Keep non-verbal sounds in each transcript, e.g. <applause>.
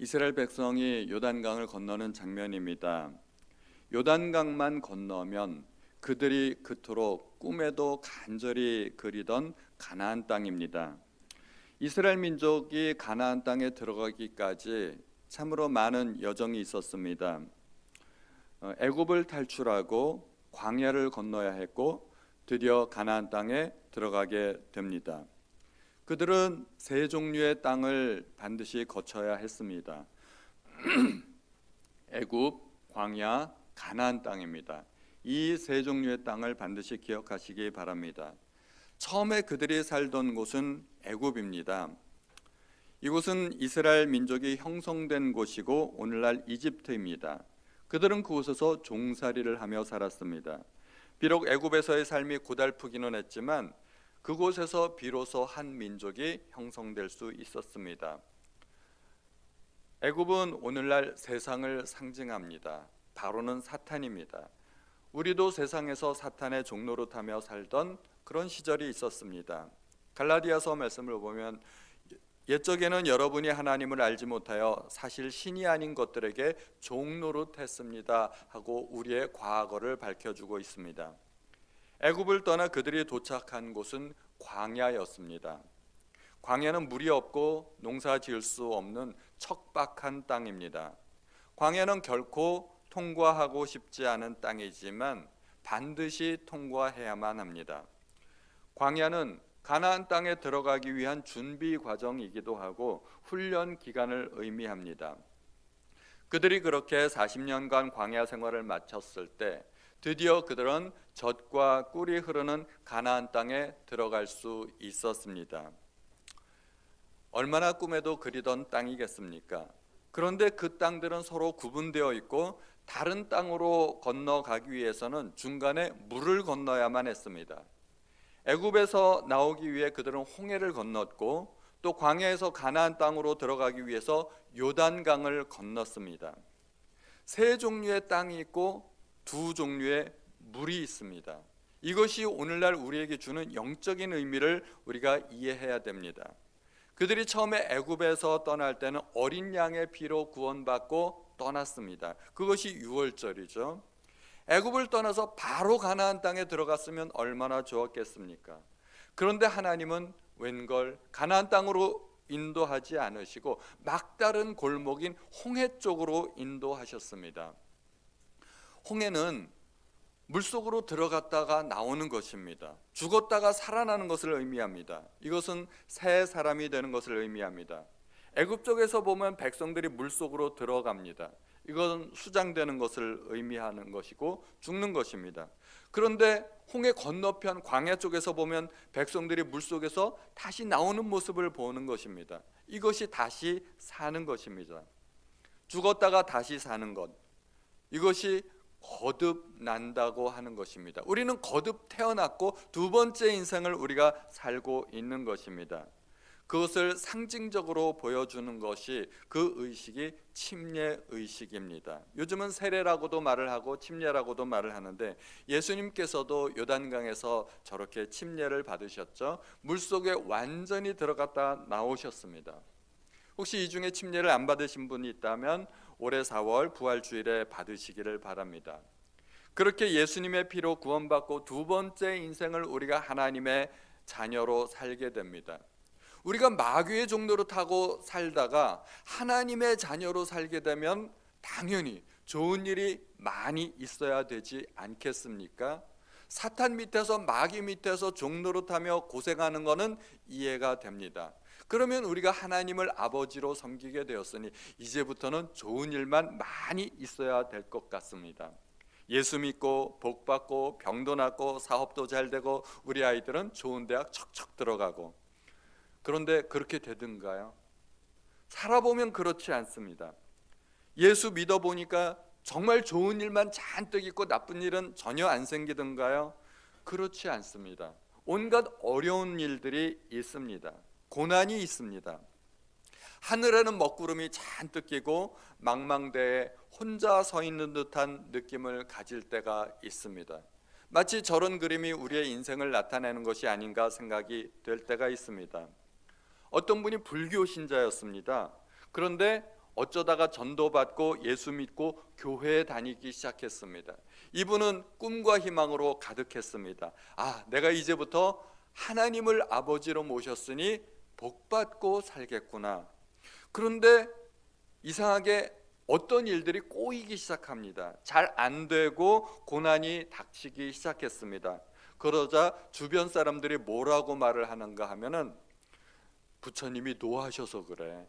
이스라엘 백성이 요단강을 건너는 장면입니다. 요단강만 건너면 그들이 그토록 꿈에도 간절히 그리던 가나안 땅입니다. 이스라엘 민족이 가나안 땅에 들어가기까지 참으로 많은 여정이 있었습니다. 어, 애굽을 탈출하고 광야를 건너야 했고 드디어 가나안 땅에 들어가게 됩니다. 그들은 세 종류의 땅을 반드시 거쳐야 했습니다. <clears throat> 애굽, 광야, 가나안 땅입니다. 이 세 종류의 땅을 반드시 기억하시기 바랍니다. 처음에 그들이 살던 곳은 애굽입니다. 이곳은 이스라엘 민족이 형성된 곳이고 오늘날 이집트입니다. 그들은 그곳에서 종살이를 하며 살았습니다. 비록 애굽에서의 삶이 고달프기는 했지만 그곳에서 비로소 한 민족이 형성될 수 있었습니다. 애굽은 오늘날 세상을 상징합니다. 바로는 사탄입니다. 우리도 세상에서 사탄의 종로로 타며 살던 그런 시절이 있었습니다. 갈라디아서 말씀을 보면 옛적에는 여러분이 하나님을 알지 못하여 사실 신이 아닌 것들에게 종노릇했습니다 하고 우리의 과거를 밝혀주고 있습니다. 애굽을 떠나 그들이 도착한 곳은 광야였습니다. 광야는 물이 없고 농사 지을 수 없는 척박한 땅입니다. 광야는 결코 통과하고 싶지 않은 땅이지만 반드시 통과해야만 합니다. 광야는 가나안 땅에 들어가기 위한 준비 과정이기도 하고 훈련 기간을 의미합니다. 그들이 그렇게 40년간 광야 생활을 마쳤을 때 드디어 그들은 젖과 꿀이 흐르는 가나안 땅에 들어갈 수 있었습니다. 얼마나 꿈에도 그리던 땅이겠습니까? 그런데 그 땅들은 서로 구분되어 있고 다른 땅으로 건너가기 위해서는 중간에 물을 건너야만 했습니다. 애굽에서 나오기 위해 그들은 홍해를 건넜고 또 광야에서 가나안 땅으로 들어가기 위해서 요단강을 건넜습니다. 세 종류의 땅이 있고 두 종류의 물이 있습니다. 이것이 오늘날 우리에게 주는 영적인 의미를 우리가 이해해야 됩니다. 그들이 처음에 애굽에서 떠날 때는 어린 양의 피로 구원받고 떠났습니다. 그것이 유월절이죠. 애굽을 떠나서 바로 가나안 땅에 들어갔으면 얼마나 좋았겠습니까? 그런데 하나님은 웬걸 가나안 땅으로 인도하지 않으시고 막다른 골목인 홍해 쪽으로 인도하셨습니다. 홍해는 물속으로 들어갔다가 나오는 것입니다. 죽었다가 살아나는 것을 의미합니다. 이것은 새 사람이 되는 것을 의미합니다. 애굽 쪽에서 보면 백성들이 물속으로 들어갑니다. 이건 수장되는 것을 의미하는 것이고 죽는 것입니다. 그런데 홍해 건너편 광야 쪽에서 보면 백성들이 물속에서 다시 나오는 모습을 보는 것입니다. 이것이 다시 사는 것입니다. 죽었다가 다시 사는 것. 이것이 거듭 난다고 하는 것입니다. 우리는 거듭 태어났고 두 번째 인생을 우리가 살고 있는 것입니다. 그것을 상징적으로 보여주는 것이 그 의식이 침례 의식입니다. 요즘은 세례라고도 말을 하고 침례라고도 말을 하는데 예수님께서도 요단강에서 저렇게 침례를 받으셨죠. 물 속에 완전히 들어갔다 나오셨습니다. 혹시 이 중에 침례를 안 받으신 분이 있다면 올해 4월 부활 주일에 받으시기를 바랍니다. 그렇게 예수님의 피로 구원받고 두 번째 인생을 우리가 하나님의 자녀로 살게 됩니다. 우리가 마귀의 종로로 타고 살다가 하나님의 자녀로 살게 되면 당연히 좋은 일이 많이 있어야 되지 않겠습니까? 사탄 밑에서 마귀 밑에서 종로로 타며 고생하는 것은 이해가 됩니다. 그러면 우리가 하나님을 아버지로 섬기게 되었으니 이제부터는 좋은 일만 많이 있어야 될 것 같습니다. 예수 믿고 복 받고 병도 낫고 사업도 잘 되고 우리 아이들은 좋은 대학 척척 들어가고 그런데 그렇게 되든가요? 살아보면 그렇지 않습니다. 예수 믿어 보니까 정말 좋은 일만 잔뜩 있고 나쁜 일은 전혀 안 생기던가요? 그렇지 않습니다. 온갖 어려운 일들이 있습니다. 고난이 있습니다. 하늘에는 먹구름이 잔뜩 끼고 망망대에 혼자 서 있는 듯한 느낌을 가질 때가 있습니다. 마치 저런 그림이 우리의 인생을 나타내는 것이 아닌가 생각이 될 때가 있습니다. 어떤 분이 불교 신자였습니다. 그런데 어쩌다가 전도받고 예수 믿고 교회에 다니기 시작했습니다. 이분은 꿈과 희망으로 가득했습니다. 아, 내가 이제부터 하나님을 아버지로 모셨으니 복받고 살겠구나. 그런데 이상하게 어떤 일들이 꼬이기 시작합니다. 잘 안 되고 고난이 닥치기 시작했습니다. 그러자 주변 사람들이 뭐라고 말을 하는가 하면은 부처님이 노하셔서 그래.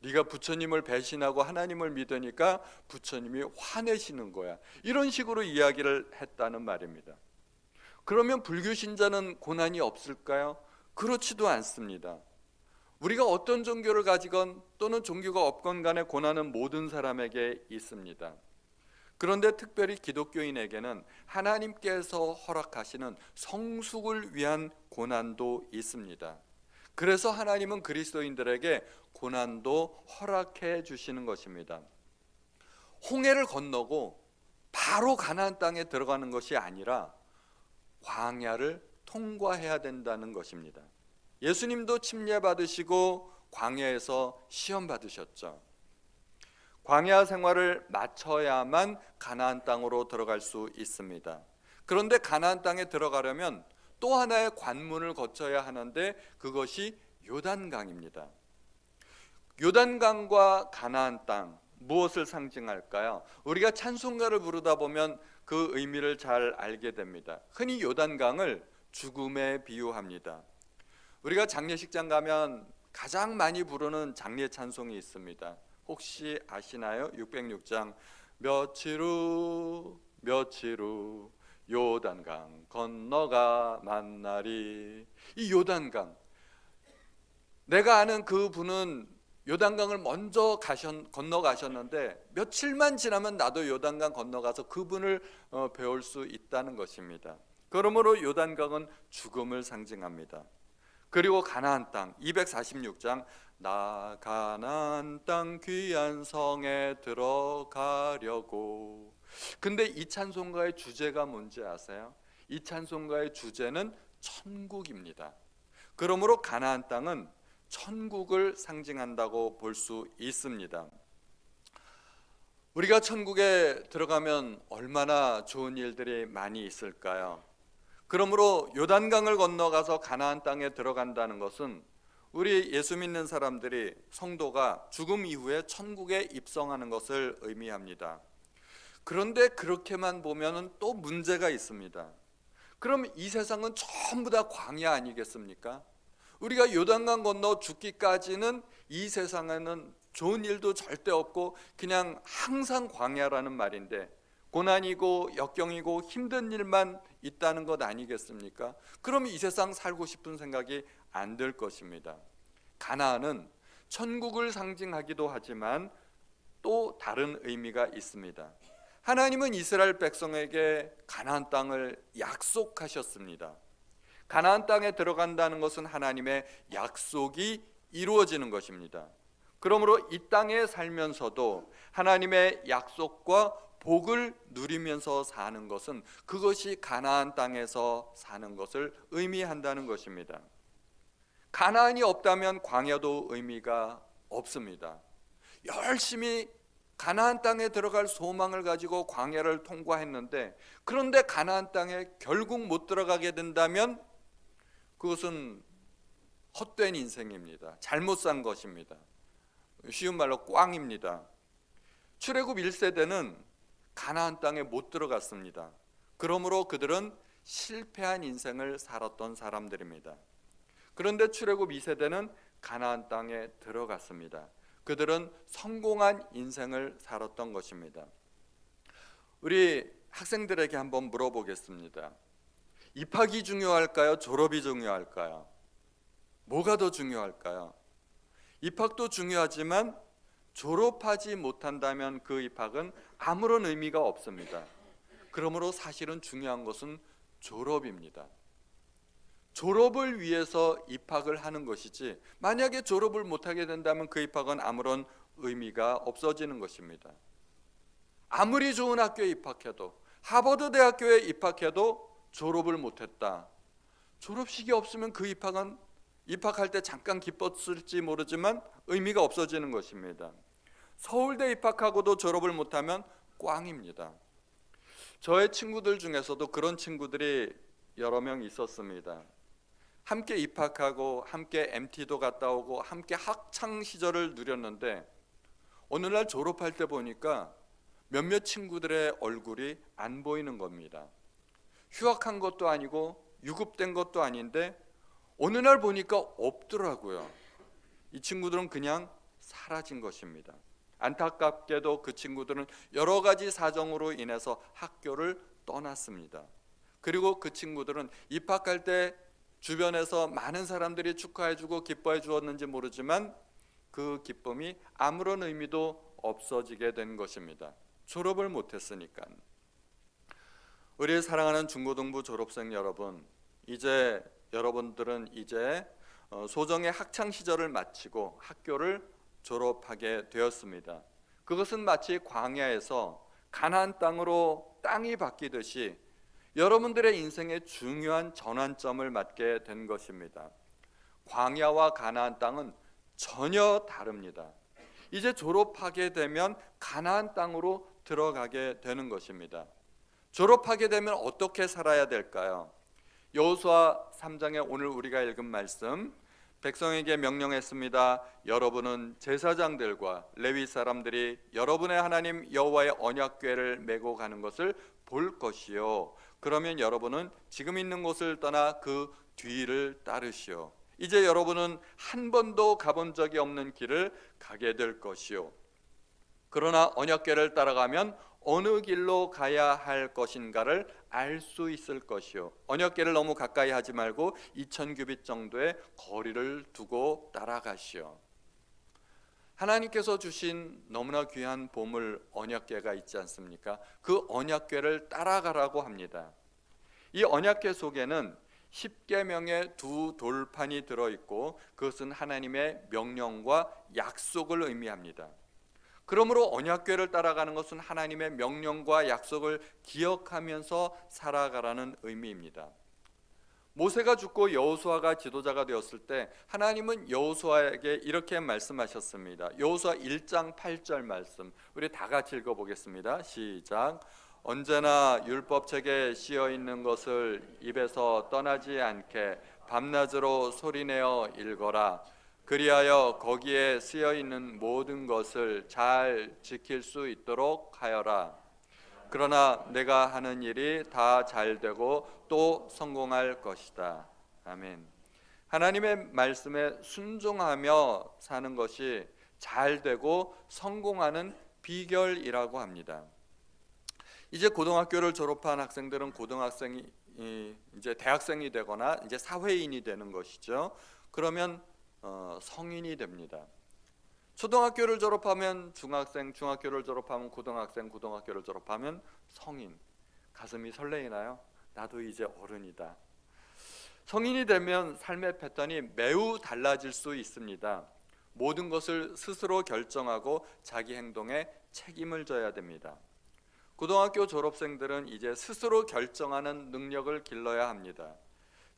네가 부처님을 배신하고 하나님을 믿으니까 부처님이 화내시는 거야. 이런 식으로 이야기를 했다는 말입니다. 그러면 불교 신자는 고난이 없을까요? 그렇지도 않습니다. 우리가 어떤 종교를 가지건 또는 종교가 없건 간에 고난은 모든 사람에게 있습니다. 그런데 특별히 기독교인에게는 하나님께서 허락하시는 성숙을 위한 고난도 있습니다. 그래서 하나님은 그리스도인들에게 고난도 허락해 주시는 것입니다. 홍해를 건너고 바로 가나안 땅에 들어가는 것이 아니라 광야를 통과해야 된다는 것입니다. 예수님도 침례 받으시고 광야에서 시험 받으셨죠. 광야 생활을 마쳐야만 가나안 땅으로 들어갈 수 있습니다. 그런데 가나안 땅에 들어가려면 또 하나의 관문을 거쳐야 하는데 그것이 요단강입니다. 요단강과 가나안 땅 무엇을 상징할까요? 우리가 찬송가를 부르다 보면 그 의미를 잘 알게 됩니다. 흔히 요단강을 죽음에 비유합니다. 우리가 장례식장 가면 가장 많이 부르는 장례 찬송이 있습니다. 혹시 아시나요? 606장 며칠 후 며칠 후 요단강 건너가 만나리 이 요단강 내가 아는 그 분은 요단강을 먼저 가셨, 건너가셨는데 며칠만 지나면 나도 요단강 건너가서 그분을 어, 배울 수 있다는 것입니다. 그러므로 요단강은 죽음을 상징합니다. 그리고 가나안 땅 246장 나 가나안 땅 귀한 성에 들어가려고 근데 이 찬송가의 주제가 뭔지 아세요? 이 찬송가의 주제는 천국입니다. 그러므로 가나안 땅은 천국을 상징한다고 볼 수 있습니다. 우리가 천국에 들어가면 얼마나 좋은 일들이 많이 있을까요? 그러므로 요단강을 건너가서 가나안 땅에 들어간다는 것은 우리 예수 믿는 사람들이 성도가 죽음 이후에 천국에 입성하는 것을 의미합니다. 그런데 그렇게만 보면은 또 문제가 있습니다. 그럼 이 세상은 전부 다 광야 아니겠습니까? 우리가 요단강 건너 죽기까지는 이 세상에는 좋은 일도 절대 없고 그냥 항상 광야라는 말인데 고난이고 역경이고 힘든 일만 있다는 것 아니겠습니까? 그럼 이 세상 살고 싶은 생각이 안 들 것입니다. 가나안은 천국을 상징하기도 하지만 또 다른 의미가 있습니다. 하나님은 이스라엘 백성에게 가나안 땅을 약속하셨습니다. 가나안 땅에 들어간다는 것은 하나님의 약속이 이루어지는 것입니다. 그러므로 이 땅에 살면서도 하나님의 약속과 복을 누리면서 사는 것은 그것이 가나안 땅에서 사는 것을 의미한다는 것입니다. 가나안이 없다면 광야도 의미가 없습니다. 열심히 가나안 땅에 들어갈 소망을 가지고 광야를 통과했는데 그런데 가나안 땅에 결국 못 들어가게 된다면 그것은 헛된 인생입니다. 잘못 산 것입니다. 쉬운 말로 꽝입니다. 출애굽 1세대는 가나안 땅에 못 들어갔습니다. 그러므로 그들은 실패한 인생을 살았던 사람들입니다. 그런데 출애굽 2세대는 가나안 땅에 들어갔습니다. 그들은 성공한 인생을 살았던 것입니다. 우리 학생들에게 한번 물어보겠습니다. 입학이 중요할까요? 졸업이 중요할까요? 뭐가 더 중요할까요? 입학도 중요하지만 졸업하지 못한다면 그 입학은 아무런 의미가 없습니다. 그러므로 사실은 중요한 것은 졸업입니다. 졸업을 위해서 입학을 하는 것이지 만약에 졸업을 못하게 된다면 그 입학은 아무런 의미가 없어지는 것입니다. 아무리 좋은 학교에 입학해도 하버드 대학교에 입학해도 졸업을 못했다. 졸업식이 없으면 그 입학은 입학할 때 잠깐 기뻤을지 모르지만 의미가 없어지는 것입니다. 서울대 입학하고도 졸업을 못하면 꽝입니다. 저의 친구들 중에서도 그런 친구들이 여러 명 있었습니다. 함께 입학하고 함께 MT도 갔다 오고 함께 학창 시절을 누렸는데 어느 날 졸업할 때 보니까 몇몇 친구들의 얼굴이 안 보이는 겁니다. 휴학한 것도 아니고 유급된 것도 아닌데 어느 날 보니까 없더라고요. 이 친구들은 그냥 사라진 것입니다. 안타깝게도 그 친구들은 여러 가지 사정으로 인해서 학교를 떠났습니다. 그리고 그 친구들은 입학할 때 주변에서 많은 사람들이 축하해주고 기뻐해 주었는지 모르지만 그 기쁨이 아무런 의미도 없어지게 된 것입니다. 졸업을 못했으니까. 우리 사랑하는 중고등부 졸업생 여러분, 이제 여러분들은 이제 어, 소정의 학창 시절을 마치고 학교를 졸업하게 되었습니다. 그것은 마치 광야에서 가나안 땅으로 땅이 바뀌듯이 여러분들의 인생의 중요한 전환점을 맞게 된 것입니다. 광야와 가나안 땅은 전혀 다릅니다. 이제 졸업하게 되면 가나안 땅으로 들어가게 되는 것입니다. 졸업하게 되면 어떻게 살아야 될까요? 여호수아 3장에 오늘 우리가 읽은 말씀 백성에게 명령했습니다. 여러분은 제사장들과 레위 사람들이 여러분의 하나님 여호와의 언약궤를 메고 가는 것을 볼 것이요. 그러면 여러분은 지금 있는 곳을 떠나 그 뒤를 따르시오. 이제 여러분은 한 번도 가본 적이 없는 길을 가게 될 것이요. 그러나 언약궤를 따라가면 어느 길로 가야 할 것인가를 알 수 있을 것이요. 언약궤를 너무 가까이 하지 말고 2천 규빗 정도의 거리를 두고 따라가시오. 하나님께서 주신 너무나 귀한 보물 언약궤가 있지 않습니까? 그 언약궤를 따라가라고 합니다. 이 언약궤 속에는 십계명의 두 돌판이 들어 있고 그것은 하나님의 명령과 약속을 의미합니다. 그러므로 언약궤를 따라가는 것은 하나님의 명령과 약속을 기억하면서 살아가라는 의미입니다. 모세가 죽고 여호수아가 지도자가 되었을 때 하나님은 여호수아에게 이렇게 말씀하셨습니다. 여호수아 1장 8절 말씀. 우리 다 같이 읽어 보겠습니다. 시작. 언제나 율법책에 씌어 있는 것을 입에서 떠나지 않게 밤낮으로 소리내어 읽어라. 그리하여 거기에 쓰여 있는 모든 것을 잘 지킬 수 있도록 하여라. 그러나 내가 하는 일이 다 잘 되고 또 성공할 것이다. 아멘. 하나님의 말씀에 순종하며 사는 것이 잘 되고 성공하는 비결이라고 합니다. 이제 고등학교를 졸업한 학생들은 고등학생이 이제 대학생이 되거나 이제 사회인이 되는 것이죠. 그러면 어, 성인이 됩니다. 초등학교를 졸업하면 중학생, 중학교를 졸업하면 고등학생, 고등학교를 졸업하면 성인. 가슴이 설레이나요? 나도 이제 어른이다. 성인이 되면 삶의 패턴이 매우 달라질 수 있습니다. 모든 것을 스스로 결정하고 자기 행동에 책임을 져야 됩니다. 고등학교 졸업생들은 이제 스스로 결정하는 능력을 길러야 합니다.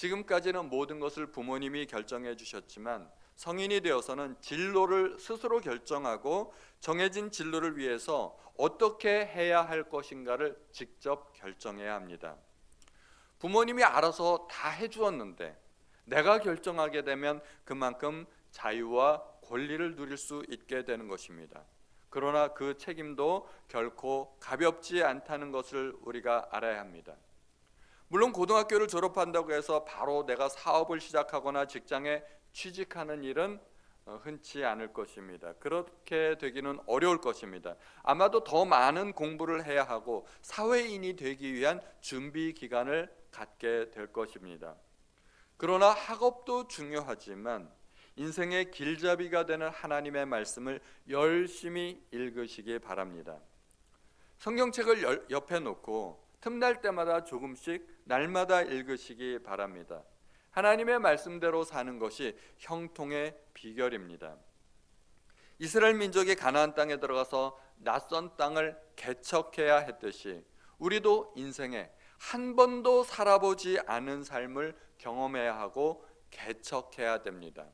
지금까지는 모든 것을 부모님이 결정해 주셨지만 성인이 되어서는 진로를 스스로 결정하고 정해진 진로를 위해서 어떻게 해야 할 것인가를 직접 결정해야 합니다. 부모님이 알아서 다 해주었는데 내가 결정하게 되면 그만큼 자유와 권리를 누릴 수 있게 되는 것입니다. 그러나 그 책임도 결코 가볍지 않다는 것을 우리가 알아야 합니다. 물론 고등학교를 졸업한다고 해서 바로 내가 사업을 시작하거나 직장에 취직하는 일은 어, 흔치 않을 것입니다. 그렇게 되기는 어려울 것입니다. 아마도 더 많은 공부를 해야 하고 사회인이 되기 위한 준비 기간을 갖게 될 것입니다. 그러나 학업도 중요하지만 인생의 길잡이가 되는 하나님의 말씀을 열심히 읽으시기 바랍니다. 성경책을 옆에 놓고 틈날 때마다 조금씩 날마다 읽으시기 바랍니다. 하나님의 말씀대로 사는 것이 형통의 비결입니다. 이스라엘 민족이 가나안 땅에 들어가서 낯선 땅을 개척해야 했듯이 우리도 인생에 한 번도 살아보지 않은 삶을 경험해야 하고 개척해야 됩니다.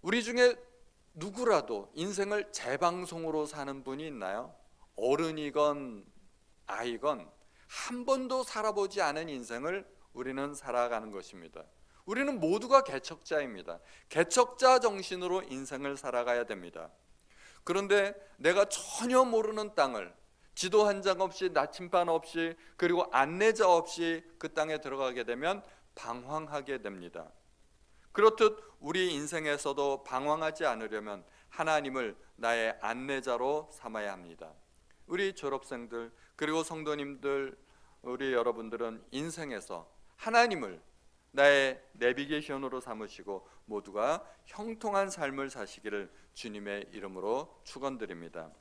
우리 중에 누구라도 인생을 재방송으로 사는 분이 있나요? 어른이건 아이건 한 번도 살아보지 않은 인생을 우리는 살아가는 것입니다. 우리는 모두가 개척자입니다. 개척자 정신으로 인생을 살아가야 됩니다. 그런데 내가 전혀 모르는 땅을 지도 한 장 없이 나침반 없이 그리고 안내자 없이 그 땅에 들어가게 되면 방황하게 됩니다. 그렇듯 우리 인생에서도 방황하지 않으려면 하나님을 나의 안내자로 삼아야 합니다. 우리 졸업생들 그리고 성도님들 우리 여러분들은 인생에서 하나님을 나의 내비게이션으로 삼으시고 모두가 형통한 삶을 사시기를 주님의 이름으로 축원드립니다.